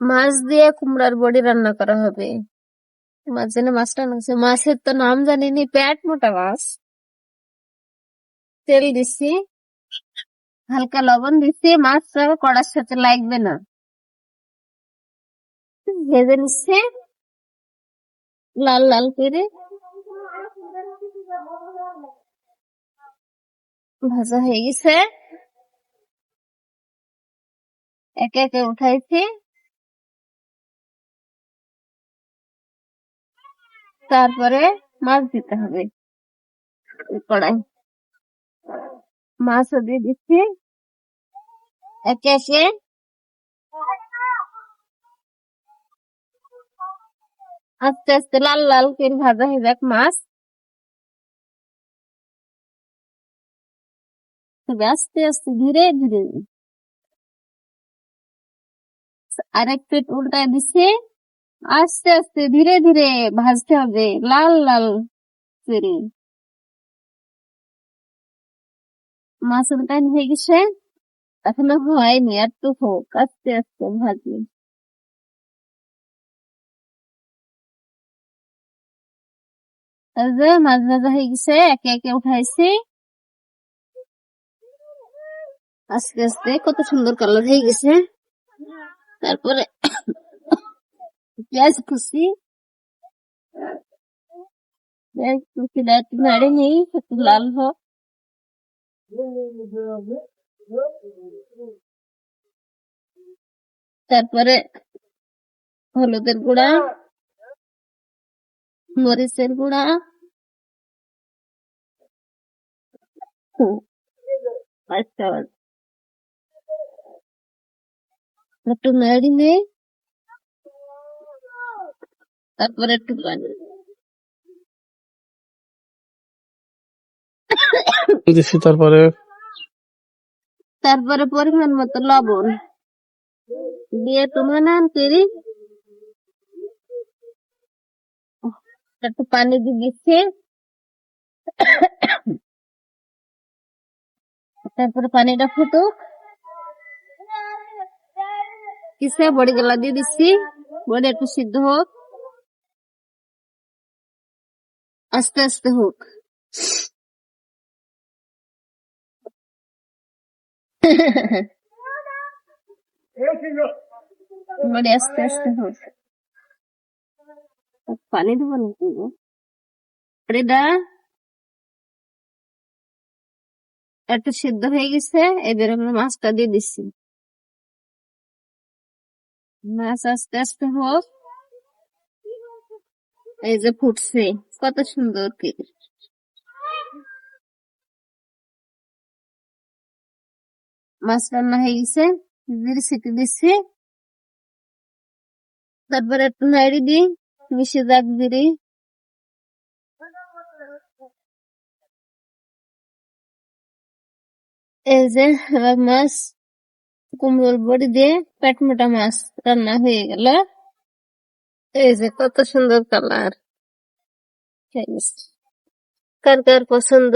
মাছ দিয়ে কুমড়ার বড়ি রান্না করা হবে। মাছ জন্য মাছ রান্না করছে মাছের তো নাম জানিনি, পেট মোটা মাছ। তেল দিছি, হালকা লবণ দিছি, মাছ কড়ার সাথে লাগবে না। ভেজে নিচ্ছে লাল লাল করে। ভাজা হয়ে গেছে। একে একে উঠাইছি। তারপরে মাছ দিতে হবে। এই কড়াই। মাছও দিয়ে দিচ্ছি। একে একে আস্তে আস্তে লাল লাল করে ভাজা হয়ে যাক মাছ। তবে আস্তে আস্তে ধীরে ধীরে। আরেক প্লেট উল্টায় দিছি আস্তে আস্তে, ধীরে ধীরে ভাজতে হবে, লাল লাল করে। মাছ উল্টায় হয়ে গেছে, এখনও হয়নি, আর তো হোক, আস্তে আস্তে ভাজি। মাছ ভাজা হয়ে গেছে, একে একে উঠাইছি। আস্তে আস্তে কত সুন্দর কালার হয়ে গেছে। তারপরে পেঁয়াজ কুচি পেঁয়াজ কুচি একটু নাড়ে নেই একটু লাল হোক তারপরে হলুদের গুঁড়া মরিচের গুঁড়া আচ্ছা একটু নাড়ি নেই তারপরে একটু পানি। তারপরে? তারপরে পরিমাণ মতো লবণ। দিয়ে তোমার নান করি একটু পানি দিয়ে দিচ্ছি। তারপরে পানিটা ফুটুক। কিসে বড়ি গলা দিয়ে দিচ্ছি? বড়ি একটু সিদ্ধ হোক। আস্তে আস্তে হোক। বড়ি আস্তে আস্তে হোক। পানি দেবো নাকি? গো? বড়িটা একটু সিদ্ধ হয়ে গেছে এবার আমরা মাছটা দিয়ে দিচ্ছি মাছ আস্তে আস্তে হোক। এই যে ফুটছে, কত সুন্দর কি। মাছ রান্না হয়ে গেছে জিরে সিটি দিচ্ছি। তারপরে একটু নাড়ি দিই, মিশে যাক জিরে। এই যে মাছ, কুমড়োর বড়ি দিয়ে পেট মোটা মাছ রান্না হয়ে গেল। এই যে কত সুন্দর কালার। কার কার পছন্দ?